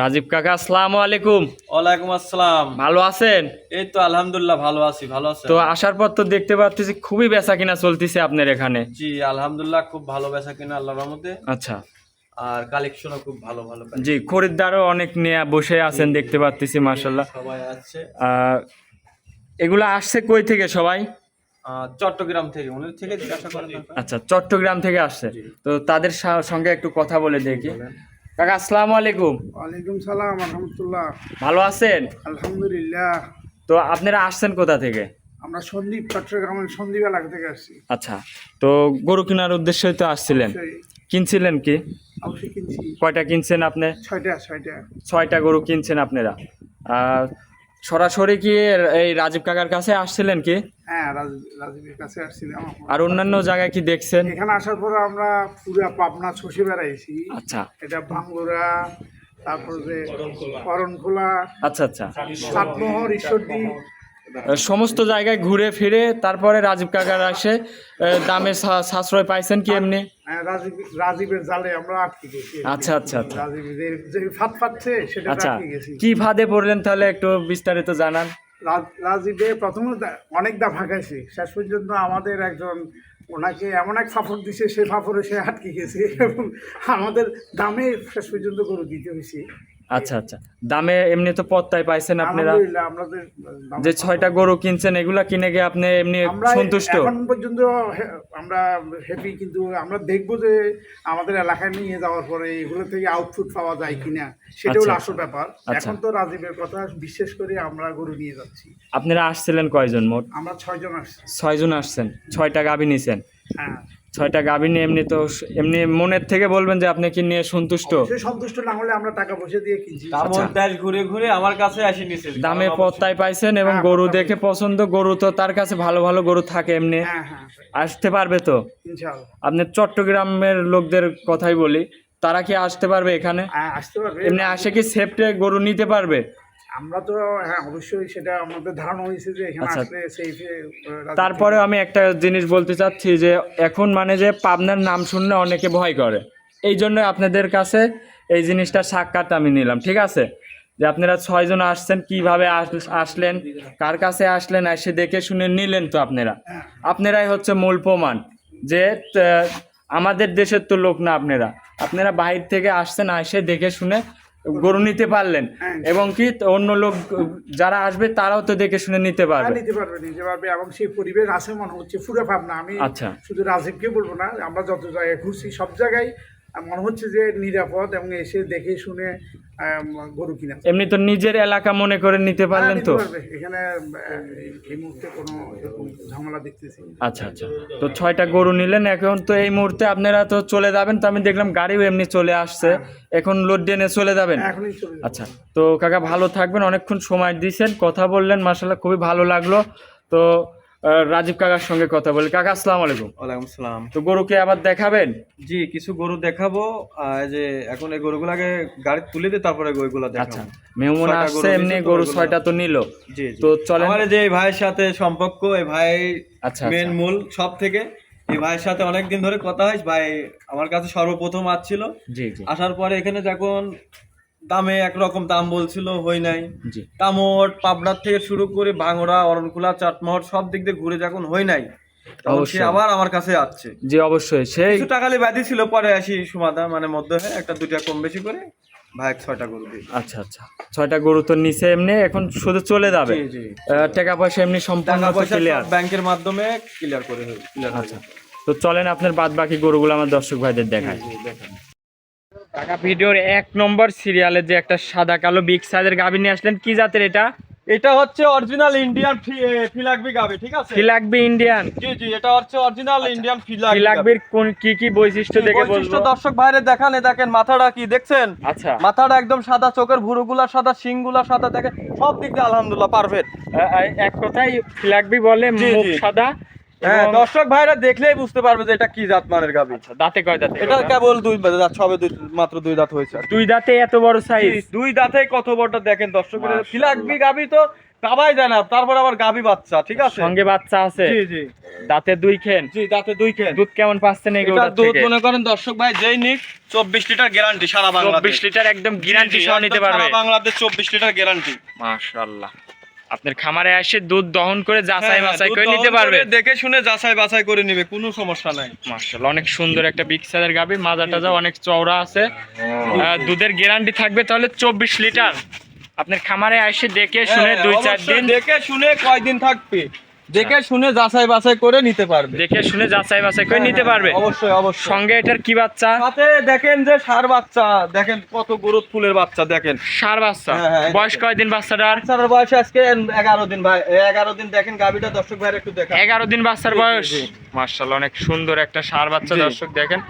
রাজীব কাকা আসসালামু আলাইকুম। ওয়ালাইকুম আসসালাম। ভালো আছেন? এই তো আলহামদুলিল্লাহ ভালো আছি ভালো আছেন? তো আসার পর তো দেখতে পাচ্ছি খুবই বেচা কিনা চলতেছে আপনার এখানে। জি আলহামদুলিল্লাহ খুব ভালো বেচা কিনা আল্লাহর রহমতে। আচ্ছা। আর কালেকশনও খুব ভালো ভালো জি খরিদ্দারও অনেক নিয়ে বসে আছেন দেখতে পাচ্ছি মার্শাল্লাহ সবাই আছে। এগুলো আসছে কই থেকে সবাই? চট্টগ্রাম থেকে উনি থেকে জিজ্ঞাসা করেন। আচ্ছা চট্টগ্রাম থেকে আসছে। তো তাদের সঙ্গে একটু কথা বলে দেখি। কাকা আসসালামু আলাইকুম। ওয়ালাইকুম সালাম আলহামদুলিল্লাহ। ভালো আছেন? আলহামদুলিল্লাহ। তো আপনারা আসছেন কোথা থেকে? আমরা সন্দীপ চট্টগ্রামের সন্দীপ এলাকা থেকে আসছি। আচ্ছা তো গরু কেনার উদ্দেশ্যই তো আসছিলেন। কিনছিলেন কি? অবশ্যই কিনছি। কয়টা কিনছেন আপনি? ছয়টা ছয়টা। ছয়টা গরু কিনছেন আপনারা। আর সরাসরি কি এই রাজীব কাকার কাছে আসছিলেন কি? হ্যাঁ রাজ- রাজীবের কাছে আসছিলাম আর অন্যান্য জায়গায় কি দেখছেন? এখানে আসার পর আমরা পুরা পাবনা ছসে বেড়াইছি। আচ্ছা। এটা ভাঙ্গুরা তারপর যে করণখোলা আচ্ছা আচ্ছা। সাতমোহর ঈশ্বরদী সমস্ত জায়গায় ঘুরে ফিরে তারপরে রাজীব কাকার আসে দামে সাশ্রয় পাইছেন কি এমনি? হ্যাঁ, রাজীব রাজীবের জালে আমরা আটকে গেছি আচ্ছা আচ্ছা আচ্ছা। ফাঁদ ফাটছে সেটা আচ্ছা কি ফাঁদে পড়লেন তাহলে একটু বিস্তারিত জানান। রাজ- রাজীবে প্রথমে অনেক দা ভাগাইছে। শেষ পর্যন্ত আমাদের একজন ওনাকে এমন এক ফাফর দিছে সে ফাফরে সে আটকে গেছে। এবং আমাদের দামে শেষ পর্যন্ত গরু দিতে হয়েছে। আচ্ছা আচ্ছা। দামে এমনি তো পত্তায় পাইছেন আপনারা। যে ছয়টা গরু কিনছেন এগুলা কিনে গিয়ে আপনি এমনি সন্তুষ্ট? এখন পর্যন্ত আমরা হ্যাপি কিন্তু আমরা দেখব যে আমাদের এলাকায় নিয়ে যাওয়ার পরে এগুলো থেকে আউটপুট পাওয়া যায় কিনা সেটা হলো আচ্ছা। আসল ব্যাপার। আচ্ছা। এখন তো রাজীবের কথা বিশেষ করে আমরা গরু নিয়ে যাচ্ছি। আপনারা আসছিলেন কয়জন মোট? আমরা ছয়জন আসছি। ছয়জন আসছেন ছয়টা গাভী নিছেন। হ্যাঁ। ছয়টা গাভী নিয়ে এমনি তো এমনি মনের থেকে বলবেন যে আপনি কি নিয়ে সন্তুষ্ট? সন্তুষ্ট না হলে আমরা টাকা পয়সা দিয়ে কিনছি। কামড় দেশ ঘুরে ঘুরে আমার কাছে আসি নিছে দামে পত্তায় পাইছেন এবং হ্যাঁ, গরু দেখে পছন্দ গরু তো তার কাছে ভালো ভালো গরু থাকে এমনি। হ্যাঁ হ্যাঁ আসতে পারবে তো? ইনশাআল্লাহ। আপনার চট্টগ্রামের লোকদের কথাই বলি তারা কি আসতে পারবে এখানে? হ্যাঁ, আসতে পারবে। এমনি আসে কি সেফটে গরু নিতে পারবে? আমরা তো হ্যাঁ অবশ্যই সেটা আমাদের ধারণা হয়েছে যে এখানে আচ্ছা। আসলে সেইফে তারপরে আমি একটা জিনিস বলতে চাচ্ছি যে এখন মানে যে পাবনার নাম শুনলে অনেকে ভয় করে। এই জন্য আপনাদের কাছে এই জিনিসটা সাক্ষাৎ আমি নিলাম ঠিক আছে? যে আপনারা ছয়জন আসছেন কীভাবে আস- আসলেন কার কাছে আসলেন এসে দেখে শুনে নিলেন তো আপনারা। আপনারাই হচ্ছে মূল প্রমাণ যে আমাদের দেশের তো লোক না আপনারা। আপনারা বাহির থেকে আসছেন এসে দেখে শুনে গরু নিতে পারলেন হ্যাঁ। এবং কি অন্য লোক যারা আসবে তারাও তো দেখে শুনে নিতে পারবে নিতে পারবে নিতে পারবে এবং সেই পরিবেশ আছে মনে হচ্ছে পুরো ভাবনা আমি আচ্ছা। শুধু রাজীবকে বলব না আমরা যত জায়গায় ঘুরছি সব জায়গায় মনে হচ্ছে যে নিরাপদ এবং এসে দেখে শুনে গরু কিনা। এমনি তো নিজের এলাকা মনে করে নিতে পারলেন হ্যাঁ, তো? এখানে এই মুহূর্তে কোনো ঝামেলা দেখতেছি। আচ্ছা আচ্ছা। তো ছয়টা গরু নিলেন এখন তো এই মুহূর্তে আপনারা তো চলে যাবেন তো আমি দেখলাম গাড়িও এমনি চলে আসছে। এখন লোড ডেনে চলে যাবেন। আচ্ছা তো কাকা ভালো থাকবেন অনেকক্ষণ সময় দিয়েছেন কথা বললেন মার্শাল্লাহ খুবই ভালো লাগল। তো রাজীব কাকার সঙ্গে কথা বলি। কাকা আসসালামু আলাইকুম। ওয়ালাইকুম সালাম। তো গরুকে আবার দেখাবেন? জি কিছু গরু দেখাবো। আর যে এখন এই গরুগুলাকে গাড়ি তুলে দিয়ে তারপরে গরুগুলা আচ্ছা মেহমান ছয়টা আসছে এমনি গরু ছয়টা তো নিল। জি তো চলেন। আমার যে এই ভাইয়ের সাথে সম্পর্ক এই ভাই আচ্ছা মেন আচ্ছা। মূল সব থেকে। এই ভাইয়ের সাথে অনেক দিন ধরে কথা হয় ভাই আমার কাছে সর্বপ্রথম আসছিল। জি জি। আসার পরে এখানে যখন দামে একরকম দাম বলছিল হই নাই। জি। কামড় পাবনার থেকে শুরু করে ভাঙড়া অরণকুলা চাটমহর সব দিক দিয়ে ঘুরে যখন হই নাই তখন সে। আবার আমার কাছে আসছে। জি অবশ্যই। সেই কিছু টাকালি ব্যাধি ছিল পরে আসি সুমাদা মানে মধ্যে হয়ে একটা দুটা কম বেশি করে ভাই ছয়টা গরু দিই আচ্ছা আচ্ছা। ছয়টা গরু তো নিচে এমনি এখন শুধু চলে যাবে। টাকা পয়সা এমনি সম্পূর্ণ ক্লিয়ার ব্যাংকের মাধ্যমে ক্লিয়ার করে আচ্ছা। তো চলেন আপনার বাদ বাকি গরুগুলো আমার দর্শক ভাইদের দেখায় টাকা ভিডিওর এক নম্বর সিরিয়ালের যে একটা সাদা কালো বিগ সাইজের গাভী নিয়ে আসলেন কি জাতের এটা? এটা হচ্ছে অরিজিনাল ইন্ডিয়ান ফিলাকবি গাবে ঠিক আছে? কি ইন্ডিয়ান জি জি এটা হচ্ছে অরিজিনাল ইন্ডিয়ান কি ফিলাকবি লাগবে কোন কি কি বৈশিষ্ট্য দেখে বলব? বৈশিষ্ট্য দর্শক বাইরে দেখান দেখেন মাথাটা কি দেখছেন? আচ্ছা। মাথাটা একদম সাদা চোখের ভুরুগুলা সাদা শিংগুলা সাদা দেখেন সব দিক দিয়ে আলহামদুলিল্লাহ পারফেক্ট এক কথায় লাগবি বলে মুখ সাদা হ্যাঁ দর্শক ভাইরা দেখলেই বুঝতে পারবে যে এটা কি জাত মানের গাবি। আচ্ছা, দাঁতে কয় দাঁতে? এটা কেবল দুই দাঁত সবে দুই মাত্র দুই দাঁত হয়েছে দুই দাঁতে এত বড় সাইজ দুই দাঁতে কত বড়টা দেখেন দর্শক ফিলাকবি গাবি তো কাবাই যায় না তারপর আবার গাভী বাচ্চা ঠিক আছে? সঙ্গে বাচ্চা আছে? জি জি। দাঁতে দুই খেন? জি দাঁতে দুই খেন। দুধ কেমন পাচ্ছেন এগুলো দুধ মনে করেন দর্শক ভাই যেই নিক চব্বিশ লিটার গ্যারান্টি সারা বাংলাদেশ। চব্বিশ লিটার একদম গ্যারান্টি সহ নিতে পারবে। সারা বাংলাদেশ চব্বিশ লিটার গ্যারান্টি মাশাআল্লাহ। আপনার খামারে এসে দুধ দহন করে যাচাই হ্যাঁ, বাছাই করে নিতে পারবে। দেখে শুনে যাচাই বাছাই করে নিবে কোনো সমস্যা নাই। মাশাআল্লাহ অনেক সুন্দর একটা বিগ সাইজের গাবি মাজা টাজা অনেক চওড়া আছে। দুধের গ্যারান্টি থাকবে তাহলে চব্বিশ লিটার। আপনার খামারে এসে দেখে শুনে হ্যাঁ, দুই চার দিন দেখে শুনে কয়দিন থাকবে? দেখে শুনে যাচাই বাছাই করে নিতে পারবে। দেখে শুনে যাচাই বাছাই করে নিতে পারবে। অবশ্যই অবশ্যই। সঙ্গে এটার কি বাচ্চা? সাথে দেখেন যে সার বাচ্চা দেখেন কত গরুত ফুলের বাচ্চা দেখেন। সার বাচ্চা? হ্যাঁ, হ্যাঁ, বয়স। কয়দিন বাচ্চাটার? বাচ্চার বয়স আজকে এগারো দিন ভাই এগারো দিন দেখেন গাভিটা দর্শক ভাইয়ের একটু দেখেন। এগারো দিন বাচ্চার বয়স? জি। মার্শাল্লাহ অনেক সুন্দর একটা সার বাচ্চা দর্শক দেখেন।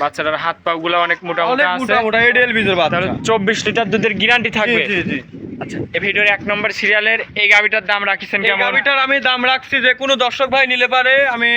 বাচ্চাটার হাত পা গুলা অনেক মোটা মোটা আছে তাহলে চব্বিশ লিটার দুধের গ্যারান্টি থাকবে। আচ্ছা এই ভিডিওর এক নম্বর সিরিয়ালের এই গাবিটার দাম রাখিছেন কেমন? গাভিটার আমি দাম রাখছি যে কোনো দর্শক ভাই নিলে পারে আমি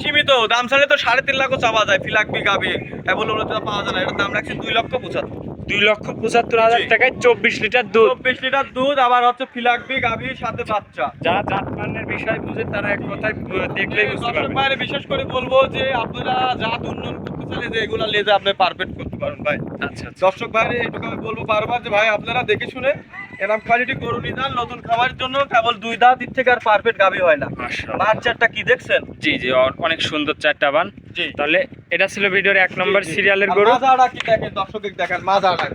সীমিত। দাম ছাড়লে তো সাড়ে তিন লাখও চাওয়া যায় ফিলাকবি গাভি অ্যাভেলেবল পাওয়া যায় না এটার দাম রাখছি দুই লক্ষ পঁচাত্তর। দুই লক্ষ পঁচাত্তর হাজার টাকায় চব্বিশ লিটার দুধ। চব্বিশ লিটার দুধ আবার হচ্ছে ফিলাকবি গাভির সাথে বাচ্চা। যারা জাত মানের বিষয় বুঝে তারা এক কথায় দেখলেই বুঝতে পারবে বিশেষ করে বলব যে আপনারা জাত উন্নয়ন করতে চাইলে যে এগুলা লেজে আপনি পারফেক্ট করতে পারেন ভাই। আচ্ছা আচ্ছা। দর্শক ভাইরে এটুকু আমি বলব বারবার যে ভাই আপনারা দেখে শুনে এরকম কোয়ালিটি গরু নিদান নতুন খামারের জন্য কেবল দুই দাঁত দিক থেকে আর পারফেক্ট গাভি হয় না। বাচ্চাটা কি দেখছেন? জি জি অনেক সুন্দর চারটা বান। তাহলে এটা ছিল ভিডিওর এক নম্বর। সিরিয়ালের গরু। মাজাটা কি দেখেন? দর্শক দেখেন মাজাটা।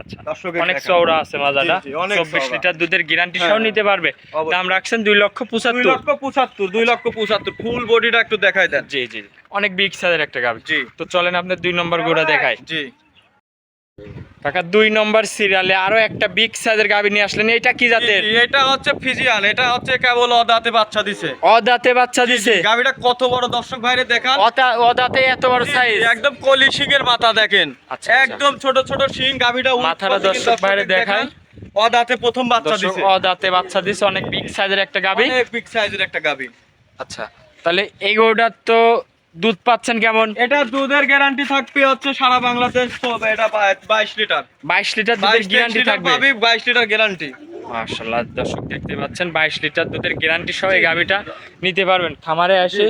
আচ্ছা অনেক চওড়া আছে মাজাটা। চব্বিশ লিটার দুধের গ্যারান্টি সহ হ্যাঁ, নিতে পারবে। দাম রাখছেন দুই লক্ষ দুই পঁচাত্তর লক্ষ পঁচাত্তর দুই লক্ষ পঁচাত্তর। ফুল বডিটা একটু দেখাই দেন। জি জি। অনেক বিগ সাইজের একটা গাবি জি। তো চলেন আপনার দুই নম্বর গরুটা দেখায় জি। কাকা দুই নম্বর সিরিয়ালে আরও একটা বিগ সাইজের গাবি নিয়ে আসলেন। এটা কি জাতের? এটা হচ্ছে ফিজিয়ান এটা হচ্ছে কেবল অদাতে বাচ্চা দিছে। অদাতে বাচ্চা দিছে? গাভিটা কত বড় দর্শক ভাইরে দেখান। অদা- অদাতে এত বড় সাইজ একদম কলি শিং এর মাথা দেখেন। আচ্ছা, আচ্ছা। একদম ছোট ছোট শিং গাভিটা উল্টো মাথাটা দর্শক ভাইরে দেখায়। ও দাঁতে প্রথম বাচ্চা দিছে। অদাতে বাচ্চা দিছে অনেক বিগ সাইজের একটা গাবি অনেক বিগ সাইজের একটা গাভি। আচ্ছা তাহলে এই গরুটার তো দুধ পাচ্ছেন কেমন? এটা দুধের গ্যারান্টি থাকবে হচ্ছে সারা বাংলাদেশ এটা বাইশ লিটার। বাইশ লিটার দুধের গ্যারান্টি থাকবে। বাইশ লিটার গ্যারান্টি মাশাল্লাহ দর্শক দেখতে পাচ্ছেন বাইশ লিটার দুধের গ্যারান্টি সহ এই গাবিটা নিতে পারবেন। খামারে এসে।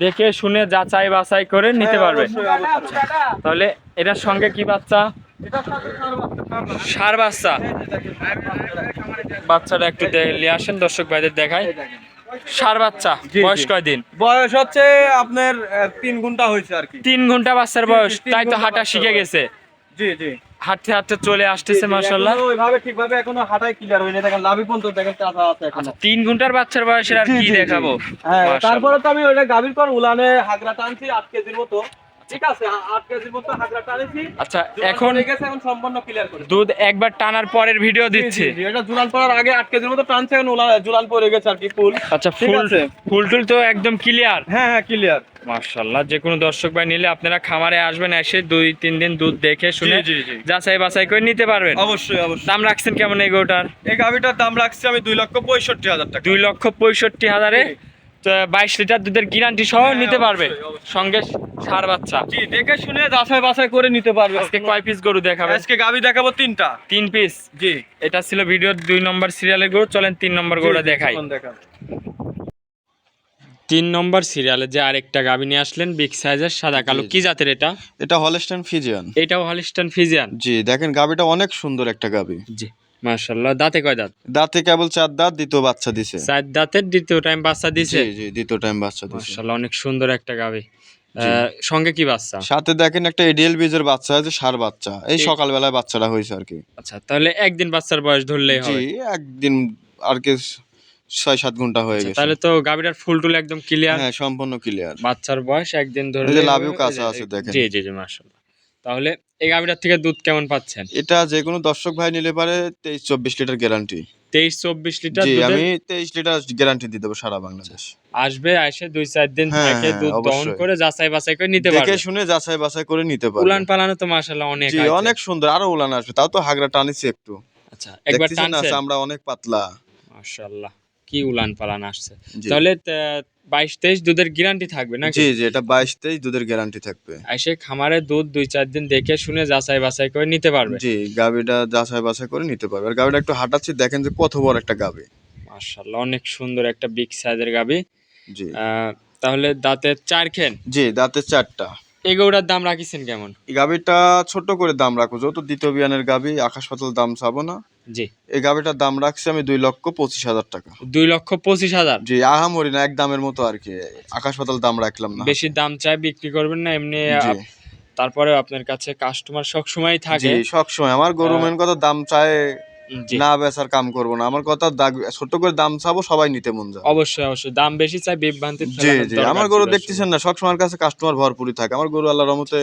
দেখে শুনে যাচাই বাছাই করে নিতে হ্যাঁ, পারবে। অবশ্যই, অবশ্যই। তাহলে এটার সঙ্গে কি বাচ্চা? সার বাচ্চা, বাচ্চাটা একটু নিয়ে আসেন দর্শক ভাইদের দেখায় সার বাচ্চা বয়স কয়দিন বয়স হচ্ছে আপনার তিন ঘণ্টা হয়েছে আর কি। তিন ঘণ্টা বাচ্চার বয়স তাই তো হাঁটা শিখে গেছে। জি জি। হাঁটতে হাঁটতে চলে আসতেছে এখনও ওইভাবে ঠিকভাবে এখনও হাঁটাই ক্লিয়ার হয়নি। দেখেন লাভি পর্যন্ত দেখেন চাচা আছে আচ্ছা তিন ঘণ্টার বাচ্চার বয়সের আর কি। দেখাবো? হ্যাঁ তারপরে তো আমি ওইটা গাভীর কর উলানে হাগরা টানছি আট কেজির মতো। ঠিক আছে আ- কেজির মতো হাগরা টানেছি। আচ্ছা এখন গেছে এখন সম্পূর্ণ ক্লিয়ার করে দুধ একবার টানার পরের ভিডিও দিচ্ছে জি, জি, এটা জুলান পড়ার আগে আট কেজির মতো টানছে এখন উলান জুলান পড়ে গেছে আর কি ফুল। আচ্ছা ফুল ফুল টুল তো একদম ক্লিয়ার হ্যাঁ হ্যাঁ ক্লিয়ার মার্শাল্লাহ যে কোনো দর্শক ভাই নিলে আপনারা খামারে আসবেন এসে দুই তিন দিন দুধ দেখে শুনে। যাচাই বাছাই করে নিতে পারবেন। অবশ্যই অবশ্যই। দাম রাখছেন কেমন এই গরুটার? এই গাভীটার দাম রাখছি আমি দুই লক্ষ পঁয়ষট্টি হাজার টাকা। দুই লক্ষ পঁয়ষট্টি হাজারে? বাইশ লিটার দুধের গ্যারান্টি সহ হ্যাঁ, নিতে পারবে। সঙ্গে সার বাচ্চা। জি দেখে শুনে যাচাই বাছাই করে নিতে পারবে। আজকে কয় পিস গরু দেখাবে? আজকে গাভী দেখাবো তিনটা। তিন পিস জি। এটা ছিল ভিডিওর দুই নম্বর সিরিয়ালের গরু চলেন তিন নম্বর গরুটা দেখাই। তিন নম্বর সিরিয়ালে যে আরেকটা গাবি নিয়ে আসলেন বিগ সাইজের সাদা কালো। কি জাতের এটা? এটা হলস্টাইন ফিজিয়ান এটাও হলিস্টান ফিজিয়ান জি দেখেন গাবিটা অনেক সুন্দর একটা গাবি জি। মাশাল্লাহ দাঁতে কয় দাঁত? দাঁতে কেবল চার দাঁত দ্বিতীয় বাচ্চা দিছে। চার দাঁতের দ্বিতীয় টাইম বাচ্চা দিছে? জি দ্বিতীয় টাইম বাচ্চা দিছে। মাশাল্লাহ অনেক সুন্দর একটা গাবি সঙ্গে কি বাচ্চা? সাথে দেখেন একটা এডিএল বীজের বাচ্চা আছে সার বাচ্চা। এই সকালবেলায় বাচ্চাটা হয়েছে আর কি। আচ্ছা তাহলে একদিন বাচ্চার বয়স ধরলেই জি একদিন আর কি ছয় সাত ঘণ্টা হয়ে আচ্ছা, গেছে। তাহলে তো গাবিটার ফুল টুল একদম ক্লিয়ার হ্যাঁ সম্পূর্ণ ক্লিয়ার বাচ্চার বয়স একদিন ধরে লাভিও কাঁচা আছে দেখেন। জি জি জি মাশাল্লাহ তাহলে এই গাবিটার থেকে দুধ কেমন পাচ্ছেন? এটা যে কোনো দর্শক ভাই নিলে পারে তেইশ চব্বিশ লিটার গ্যারান্টি তেইশ চব্বিশ লিটার আমি তেইশ লিটার গ্যারান্টি দিয়ে দেবো সারা বাংলাদেশ। আসবে এসে দুই চার দিন হ্যাঁ, থেকে হ্যাঁ, দুধ দহন করে যাচাই বাছাই করে নিতে দেখে পারবে। শুনে যাচাই বাছাই করে নিতে পারবে। উলান পালানো তো মাশাল্লাহ অনেক জি অনেক সুন্দর। আরও উলান আসবে তাও তো হাগরা টানিছে একটু। আচ্ছা একবার টানছে আমরা অনেক পাতলা। মাশাল্লাহ কি উলান পালান আসছে তাহলে বাইশ তেইশ দুধের গ্যারান্টি থাকবে না জি জি এটা বাইশ তেইশ দুধের গ্যারান্টি থাকবে। এসে খামারে দুধ দুই চার দিন দেখে শুনে যাচাই বাছাই করে নিতে পারবে। জি গাবিটা যাচাই বাছাই করে নিতে পারবে। আর গাবিটা একটু হাঁটাচ্ছি দেখেন যে কত বড় একটা গাবি মাশাআল্লাহ অনেক সুন্দর একটা বিগ সাইজের গাবি জি। তাহলে দাঁতের চার খেন? জি দাঁতের চারটা। এই গরুটার দাম রাখিছেন কেমন? এই গাবিটা ছোট করে দাম রাখো যেহেতু দ্বিতীয় বিয়ানের গাবি আকাশ পাতাল দাম চাবো না। জি। এই গাবিটার দাম রাখছি আমি দুই লক্ষ পঁচিশ হাজার টাকা। দুই লক্ষ পঁচিশ হাজার? জি আহামরি না এক দামের মতো আর কি আকাশ পাতাল দাম রাখলাম না। বেশি দাম চাই বিক্রি করবেন না এমনি তারপরে আপনার কাছে কাস্টমার সব সময় থাকে। সব সময়। আমার গরু মেন কথা দাম চায় না বেচার কাম করব না। আমার কথা ছোট করে দাম চাবো সবাই নিতে মন যায় অবশ্যই অবশ্যই। দাম বেশি চাই বিভ্রান্তি জি জি। আমার গরু দেখতেছেন না সব সময়ের কাছে কাস্টমার ভরপুরই থাকে। আমার গরু আল্লাহর রহমতে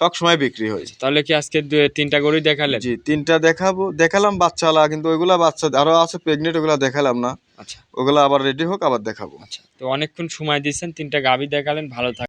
সব সময় বিক্রি হয়। আসলে। তাহলে কি আজকে তিনটা গরুই দেখালেন? জি তিনটা দেখাবো। দেখালাম বাচ্চালা কিন্তু ওইগুলা বাচ্চা আরও আছে প্রেগনেন্ট ওগুলা দেখালাম না। আচ্ছা। ওগুলা আবার রেডি হোক আবার দেখাবো। আচ্ছা তো অনেকক্ষণ সময় দিয়েছেন তিনটা গাভী দেখালেন ভালো থাক